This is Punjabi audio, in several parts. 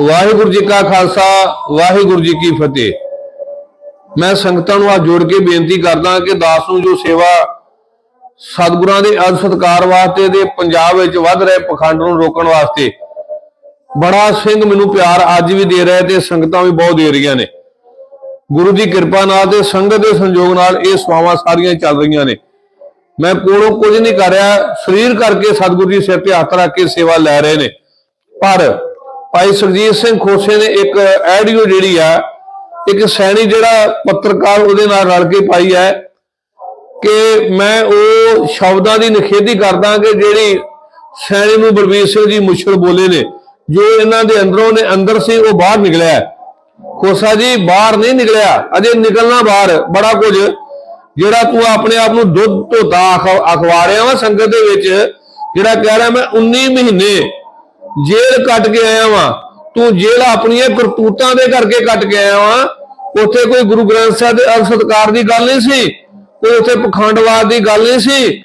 ਵਾਹਿਗੁਰੂ ਜੀ ਕਾ ਖਾਲਸਾ, ਵਾਹਿਗੁਰੂ ਜੀ ਕੀ ਫਤਿਹ। ਮੈਂ ਸੰਗਤਾਂ ਨੂੰ ਆ ਜੋੜ ਕੇ ਬੇਨਤੀ ਕਰਦਾ ਕਿ ਦਾਸ ਨੂੰ ਜੋ ਸੇਵਾ ਸਤਿਗੁਰਾਂ ਦੇ ਅਦ ਸਤਕਾਰ ਵਾਸਤੇ ਤੇ ਪੰਜਾਬ ਵਿੱਚ ਵੱਧ ਰਹੇ ਪਖੰਡ ਨੂੰ ਰੋਕਣ ਵਾਸਤੇ ਬੜਾ ਸਿੰਘ ਮੈਨੂੰ ਪਿਆਰ ਅੱਜ ਵੀ ਦੇ ਰਿਹਾ ਤੇ ਸੰਗਤਾਂ ਵੀ ਬਹੁਤ ਦੇ ਰਹੀਆਂ ਨੇ। ਗੁਰੂ ਦੀ ਕਿਰਪਾ ਨਾਲ ਤੇ ਸੰਗਤ ਦੇ ਸੰਯੋਗ ਨਾਲ ਇਹ ਸੇਵਾਵਾਂ ਸਾਰੀਆਂ ਚੱਲ ਰਹੀਆਂ ਨੇ। ਮੈਂ ਕੋਲੋਂ ਕੁਝ ਨਹੀਂ ਕਰ ਰਿਹਾ, ਸਰੀਰ ਕਰਕੇ ਸਤਿਗੁਰੂ ਜੀ ਸਿਰ ਤੇ ਹੱਥ ਰੱਖ ਕੇ ਸੇਵਾ ਲੈ ਰਹੇ ਨੇ। ਪਰ ਭਾਈ ਸੁਰਜੀਤ ਸਿੰਘ ਖੋਸੇ ਨੇ ਇੱਕ ਆਡੀਓ ਜਿਹੜੀ ਆ, ਇੱਕ ਸੈਣੀ ਜਿਹੜਾ ਪੱਤਰਕਾਰ ਉਹਦੇ ਨਾਲ ਰਲ ਕੇ ਪਾਈ ਹੈ ਕਿ ਮੈਂ ਉਹ ਸ਼ਬਦਾਂ ਦੀ ਨਿਖੇਧੀ ਕਰਦਾ ਕਿ ਜਿਹੜੀ ਸੈਣੀ ਨੂੰ ਬਲਬੀਰ ਸਿੰਘ ਜੀ ਮੁਸ਼ਕਲ ਬੋਲੇ ਨੇ, ਜੋ ਇਹਨਾਂ ਦੇ ਅੰਦਰੋਂ ਨੇ ਅੰਦਰ ਸੀ, ਉਹ ਬਾਹਰ ਨਿਕਲਿਆ। ਖੋਸਾ ਜੀ ਬਾਹਰ ਨਹੀਂ ਨਿਕਲਿਆ, ਅਜੇ ਨਿਕਲਣਾ ਬਾਹਰ, ਬੜਾ ਕੁਝ, ਜਿਹੜਾ ਤੂੰ ਆਪਣੇ ਆਪ ਨੂੰ ਦੁੱਧ ਧੋਤਾ ਅਖ- ਅਖਵਾੜਿਆ ਵਾ ਸੰਗਤ ਦੇ ਵਿੱਚ, ਜਿਹੜਾ ਕਹਿ ਰਿਹਾ ਮੈਂ 19 ਮਹੀਨੇ ਜੇਲ੍ਹ ਕੱਟ ਕੇ ਆਇਆ ਵਾਂ। ਤੂੰ ਜੇਲ੍ਹ ਆਪਣੀਆਂ ਕਰਤੂਤਾਂ ਦੇ ਕਰਕੇ ਕੱਟ ਕੇ ਆਇਆ ਵਾਂ। ਉੱਥੇ ਕੋਈ ਗੁਰੂ ਗ੍ਰੰਥ ਸਾਹਿਬ ਦੇ ਅਰ ਸਤਕਾਰ ਦੀ ਗੱਲ ਨਹੀਂ ਸੀ, ਕੋਈ ਉੱਥੇ ਪਖੰਡਵਾਦ ਦੀ ਗੱਲ ਨਹੀਂ ਸੀ।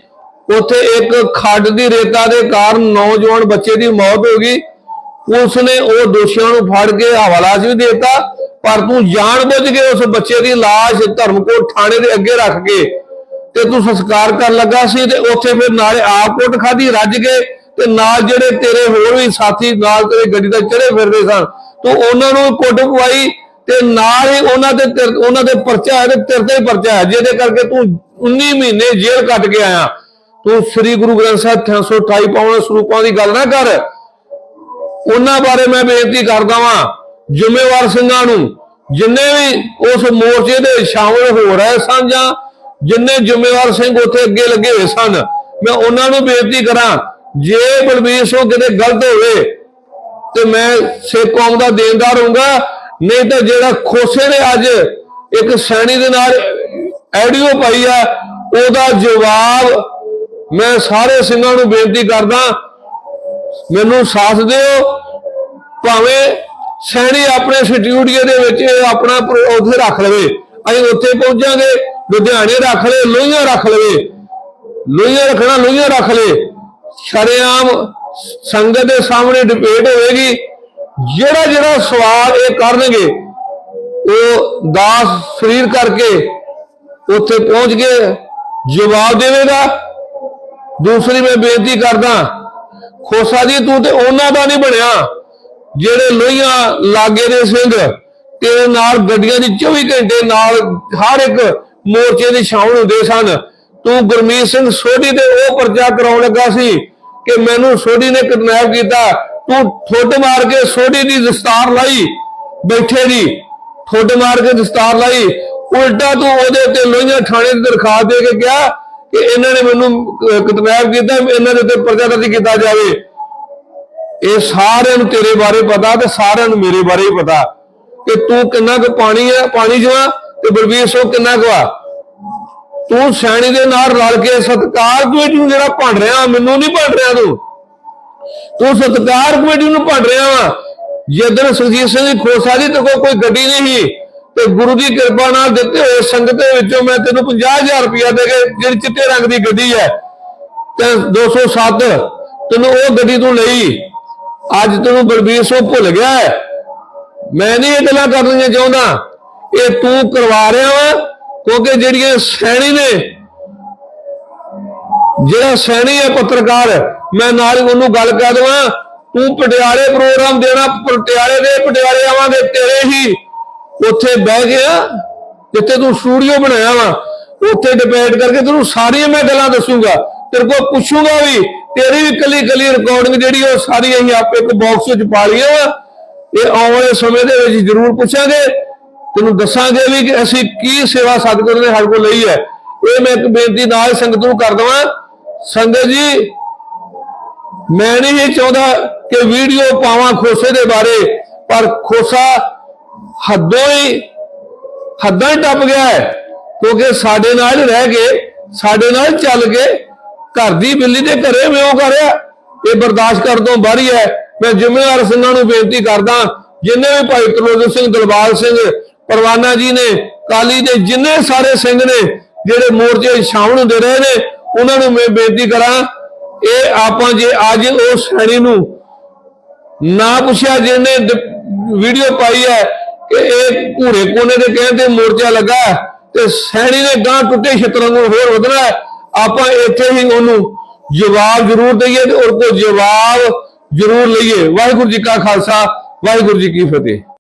ਉੱਥੇ ਇੱਕ ਖੱਡ ਦੀ ਰੇਤਾ ਦੇ ਕਾਰਨ ਨੌਜਵਾਨ ਬੱਚੇ ਦੀ ਮੌਤ ਹੋ ਗਈ। ਪੁਲਿਸ ਨੇ ਉਹ ਦੋਸ਼ੀਆਂ ਨੂੰ ਫੜ ਕੇ ਹਵਾਲਾ 'ਚ ਦਿੱਤਾ, ਪਰ ਤੂੰ ਜਾਣ ਬੁੱਝ ਕੇ ਉਸ ਬੱਚੇ ਦੀ ਲਾਸ਼ ਧਰਮਕੋਟ ਥਾਣੇ ਦੇ ਅੱਗੇ ਰੱਖ ਕੇ ਤੇ ਤੂੰ ਸੰਸਕਾਰ ਕਰਨ ਲੱਗਾ ਸੀ ਤੇ ਉੱਥੇ ਫਿਰ ਨਾਲੇ ਆਪ ਕੁੱਟ ਖਾਦੀ ਰੱਜ ਕੇ ਤੇ ਨਾਲ ਜਿਹੜੇ ਤੇਰੇ ਹੋਰ ਵੀ ਸਾਥੀ ਨਾਲ ਤੇਰੇ ਗੱਡੀ ਤੇ ਚੜੇ ਫਿਰਦੇ ਸਨ, ਤੂੰ ਉਹਨਾਂ ਨੂੰ ਕੁੱਟ ਪਵਾਈ ਤੇ ਨਾਲ ਹੀ ਉਹਨਾਂ ਦੇ ਉਹਨਾਂ ਦੇ ਪਰਚਾ ਹੈ ਤੇ ਤੇਰੇ ਤੇ ਪਰਚਾ ਹੈ, ਜਿਹਦੇ ਕਰਕੇ ਤੂੰ 19 ਮਹੀਨੇ ਜੇਲ੍ਹ ਕੱਟ ਕੇ ਆਇਆ। ਤੂੰ ਸ੍ਰੀ ਗੁਰੂ ਗ੍ਰੰਥ ਸਾਹਿਬ 328 ਪਾਉਣ ਸਰੂਪਾਂ ਦੀ ਗੱਲ ਨਾ ਕਰ। ਉਹਨਾਂ ਬਾਰੇ ਮੈਂ ਬੇਨਤੀ ਕਰਦਾ ਵਾਂ, ਜ਼ਿੰਮੇਵਾਰ ਸਿੰਘਾਂ ਨੂੰ, ਜਿੰਨੇ ਵੀ ਉਸ ਮੋਰਚੇ ਦੇ ਸ਼ਾਮਲ ਹੋ ਰਹੇ ਸਨ ਜਾਂ ਜਿੰਨੇ ਜ਼ਿੰਮੇਵਾਰ ਸਿੰਘ ਉੱਥੇ ਅੱਗੇ ਲੱਗੇ ਹੋਏ ਸਨ, ਮੈਂ ਉਹਨਾਂ ਨੂੰ ਬੇਨਤੀ ਕਰਾਂ ਜੇ ਬਲਬੀਰ ਸਿੰਘ ਕਿਤੇ ਗਲਤ ਹੋਵੇ ਤੇ ਮੈਂ ਸਿੱਖ ਕੌਮ ਦਾ ਦੇਣਦਾਰ ਹੋਊਗਾ, ਨਹੀਂ ਤਾਂ ਜਿਹੜਾ ਖੋਸੇ ਨੇ ਅੱਜ ਇੱਕ ਸੈਣੀ ਦੇ ਨਾਲ ਆਡੀਓ ਪਾਈ ਆ, ਉਹਦਾ ਜਵਾਬ ਮੈਂ ਸਾਰੇ ਸਿੰਘਾਂ ਨੂੰ ਬੇਨਤੀ ਕਰਦਾ, ਮੈਨੂੰ ਸਾਥ ਦਿਓ, ਭਾਵੇਂ ਸੈਣੀ ਆਪਣੇ ਸਟੂਡੀਓ ਦੇ ਵਿੱਚ ਆਪਣਾ ਉੱਥੇ ਰੱਖ ਲਵੇ, ਅਸੀਂ ਉੱਥੇ ਪਹੁੰਚਾਂਗੇ, ਲੁਧਿਆਣੇ ਰੱਖ ਲਏ, ਲੋਹੀਆਂ ਰੱਖ ਲਵੇ, ਲੋਹੀਆਂ ਰੱਖਣਾ, ਲੋਹੀਆਂ ਰੱਖ ਲਏ। ਸ਼ਰੇਆਮ ਸੰਗਤ ਦੇ ਸਾਹਮਣੇ ਡਿਬੇਟ ਹੋਏਗੀ ਜਿਹੜਾ ਜਿਹੜਾ ਸਵਾਲ ਇਹ ਕਰਨਗੇ, ਉਹ ਦਾਸ ਸਰੀਰ ਕਰਕੇ ਉੱਥੇ ਪਹੁੰਚ ਕੇ ਜਵਾਬ ਦੇਵੇਗਾ। ਦੂਸਰੀ ਮੈਂ ਬੇਨਤੀ ਕਰਦਾ, ਖੋਸਾ ਜੀ, ਤੂੰ ਤੇ ਉਹਨਾਂ ਦਾ ਨਹੀਂ ਬਣਿਆ, ਜਿਹੜੇ ਲੋਹੀਆਂ ਲਾਗੇ ਦੇ ਸਿੰਘ, ਤੇਰੇ ਨਾਲ ਗੱਡੀਆਂ ਦੀ 24 ਘੰਟੇ ਨਾਲ ਹਰ ਇੱਕ ਮੋਰਚੇ ਦੀ ਸ਼ਾਮਲ ਹੁੰਦੇ ਸਨ। ਤੂੰ ਗੁਰਮੀਤ ਸਿੰਘ ਸੋਢੀ ਤੇ ਉਹ ਪਰਚਾ ਕਰਾਉਣ ਲੱਗਾ ਸੀ। ਕਿ ਮੈਨੂੰ ਸੋਢੀ ਨੇ ਕਿਡਨੈਪ ਕੀਤਾ। ਤੂੰ ਠੁੱਡ ਮਾਰ ਕੇ ਸੋਢੀ ਦੀ ਦਸਤਾਰ ਲਾਈ, ਬੈਠੇ ਦੀ। ਠੁੱਡ ਮਾਰ ਕੇ ਦਸਤਾਰ ਲਾਈ। ਉਲਟਾ ਤੂੰ ਉਹਦੇ ਉੱਤੇ ਲੋਹੀਆਂ ਥਾਣੇ ਦੀ ਦਰਖਾਸਤ ਦੇ ਕੇ ਕਿਹਾ ਕਿ ਇਹਨਾਂ ਨੇ ਮੈਨੂੰ ਕਿਡਨੈਪ ਕੀਤਾ, ਇਹਨਾਂ ਦੇ ਉੱਤੇ ਪਰਚਾ ਦਰਜ ਕੀਤਾ ਜਾਵੇ। ਇਹ ਸਾਰਿਆਂ ਨੂੰ ਤੇਰੇ ਬਾਰੇ ਪਤਾ ਤੇ ਸਾਰਿਆਂ ਨੂੰ ਮੇਰੇ ਬਾਰੇ ਪਤਾ ਕਿ ਤੂੰ ਕਿੰਨਾ ਕੁ ਪਾਣੀ ਹੈ ਪਾਣੀ ਜਵਾ ਤੇ ਬਲਬੀਰ ਸਿੰਘ ਕਿੰਨਾ ਕੁ ਆ। ਤੂੰ ਸੈਣੀ ਦੇ ਨਾਲ ਰਲ ਕੇ ਸਤਕਾਰ ਕਮੇਟੀ ਨੂੰ ਜਿਹੜਾ ਭੰਡ ਰਿਹਾ, ਮੈਨੂੰ ਨਹੀਂ ਭੰਡ ਰਿਹਾ ਤੂੰ। ਤੂੰ ਸਤਕਾਰ ਕਮੇਟੀ ਨੂੰ ਭੰਡ ਰਿਹਾ ਵਾ। ਜਦੋਂ ਸੁਰਜੀਤ ਸਿੰਘ ਦੀ ਖੋਸਾ ਦੀ ਤੇ ਕੋਈ ਗੱਡੀ ਨਹੀਂ ਤੇ ਗੁਰੂ ਦੀ ਕਿਰਪਾ ਨਾਲ ਦਿੱਤੇ ਹੋਏ ਸੰਗਤ ਦੇ ਵਿੱਚੋਂ ਮੈਂ ਤੈਨੂੰ 50000 ਰੁਪਇਆ ਦੇ ਕੇ ਜਿਹੜੀ ਚਿੱਟੇ ਰੰਗ ਦੀ ਗੱਡੀ ਹੈ, ਤੇ 207 ਤੈਨੂੰ ਉਹ ਗੱਡੀ ਤੂੰ ਲਈ। ਅੱਜ ਤੈਨੂੰ ਬਲਬੀਰ ਸਿੰਘ ਭੁੱਲ ਗਿਆ ਹੈ। ਮੈਂ ਨਹੀਂ ਇਹ ਗੱਲਾਂ ਕਰਨੀਆਂ ਚਾਹੁੰਦਾ। ਇਹ ਤੂੰ ਕਰਵਾ ਰਿਹਾ ਵਾ। ਕਿਉਂਕਿ ਜਿਹੜੀਆਂ ਸੈਣੀ ਨੇ, ਜਿਹੜਾ ਸੈਣੀ ਹੈ ਪੱਤਰਕਾਰ, ਮੈਂ ਨਾਲ ਹੀ ਉਹਨੂੰ ਗੱਲ ਕਰ ਦਵਾਂ, ਤੂੰ ਪਟਿਆਲੇ ਪ੍ਰੋਗਰਾਮ ਦੇਣਾ, ਪਟਿਆਲੇ ਦੇ ਪਟਿਆਲੇ ਆਵਾਂਗੇ ਤੇਰੇ ਹੀ ਉੱਥੇ ਬਹਿ ਗਿਆ, ਜਿੱਥੇ ਤੂੰ ਸਟੂਡੀਓ ਬਣਾਇਆ ਵਾ, ਉੱਥੇ ਡਿਬੇਟ ਕਰਕੇ ਤੈਨੂੰ ਸਾਰੀਆਂ ਮੈਂ ਗੱਲਾਂ ਦੱਸੂਗਾ, ਤੇਰੇ ਕੋਲ ਪੁੱਛੂਗਾ ਵੀ, ਤੇਰੀ ਵੀ ਕੱਲੀ ਕੱਲੀ ਰਿਕਾਰਡਿੰਗ ਜਿਹੜੀ ਉਹ ਸਾਰੀ ਅਸੀਂ ਆਪੇ ਇੱਕ ਬਾਕਸ ਵਿੱਚ ਪਾ ਲਈਏ ਵਾ, ਇਹ ਆਉਣ ਵਾਲੇ ਸਮੇਂ ਦੇ ਵਿੱਚ ਜ਼ਰੂਰ ਪੁੱਛਾਂਗੇ। ਤੈਨੂੰ ਦੱਸਾਂਗੇ ਵੀ ਕਿ ਅਸੀਂ ਕੀ ਸੇਵਾ ਸਤਿਗੁਰੂ ਨੇ ਸਾਡੇ ਕੋਲ ਲਈ ਹੈ। ਇਹ ਮੈਂ ਇੱਕ ਬੇਨਤੀ ਨਾਲ ਸੰਗਤ ਨੂੰ ਕਰ ਦਵਾਂ। ਸੰਗਤ ਜੀ, ਮੈਂ ਨਹੀਂ ਇਹ ਚਾਹੁੰਦਾ ਕਿ ਵੀਡੀਓ ਪਾਵਾਂ ਖੋਸੇ ਦੇ ਬਾਰੇ, ਪਰ ਖੋਸਾ ਹੱਦੋਂ ਹੀ, ਹੱਦਾਂ ਹੀ ਟੱਪ ਗਿਆ ਹੈ, ਕਿਉਂਕਿ ਸਾਡੇ ਨਾਲ ਰਹਿ ਕੇ, ਸਾਡੇ ਨਾਲ ਚੱਲ ਕੇ ਘਰ ਦੀ ਬਿੱਲੀ ਦੇ ਘਰੇ ਵਿਉ ਕਰਿਆ ਇਹ ਬਰਦਾਸ਼ਤ ਕਰ ਤੋਂ ਬਾਹਰੀ ਹੈ ਮੈਂ ਜ਼ਿੰਮੇਵਾਰ ਸਿੰਘਾਂ ਨੂੰ ਬੇਨਤੀ ਕਰਦਾ, ਜਿੰਨੇ ਵੀ ਭਾਈ ਤਰਲੋਚਨ ਸਿੰਘ, ਦਲਬਾਲ ਸਿੰਘ ਪਰਵਾਨਾ ਜੀ ਨੇ, ਕਾਲੀ ਦੇ ਜਿੰਨੇ ਸਾਰੇ ਸਿੰਘ ਨੇ, ਜਿਹੜੇ ਮੋਰਚੇ ਸ਼ਾਮਲ ਹੁੰਦੇ ਰਹੇ ਨੇ, ਉਹਨਾਂ ਨੂੰ ਮੈਂ ਬੇਨਤੀ ਕਰਾਂ, ਇਹ ਆਪਾਂ ਜੇ ਅੱਜ ਉਸ ਸ਼ੈਣੀ ਨੂੰ ਨਾ ਪੁੱਛਿਆ, ਜਿਹਨੇ ਵੀਡੀਓ ਪਾਈ ਹੈ ਕਿ ਇਹ ਭੂਰੇ ਕੋਨੇ ਦੇ ਕਹਿੰਦੇ ਮੋਰਚਾ ਲੱਗਾ ਹੈ, ਤੇ ਸੈਣੀ ਨੇ ਗਾਂ ਟੁੱਟੇ ਛਿੱਤਰਾਂ ਨੂੰ ਹੋਰ ਵਧਣਾ ਆਪਾਂ ਇੱਥੇ ਹੀ ਉਹਨੂੰ ਜਵਾਬ ਜ਼ਰੂਰ ਦਈਏ ਤੇ ਉਹ ਤੋਂ ਜਵਾਬ ਜ਼ਰੂਰ ਲਈਏ। ਵਾਹਿਗੁਰੂ ਜੀ ਕਾ ਖਾਲਸਾ, ਵਾਹਿਗੁਰੂ ਜੀ ਕੀ ਫਤਿਹ।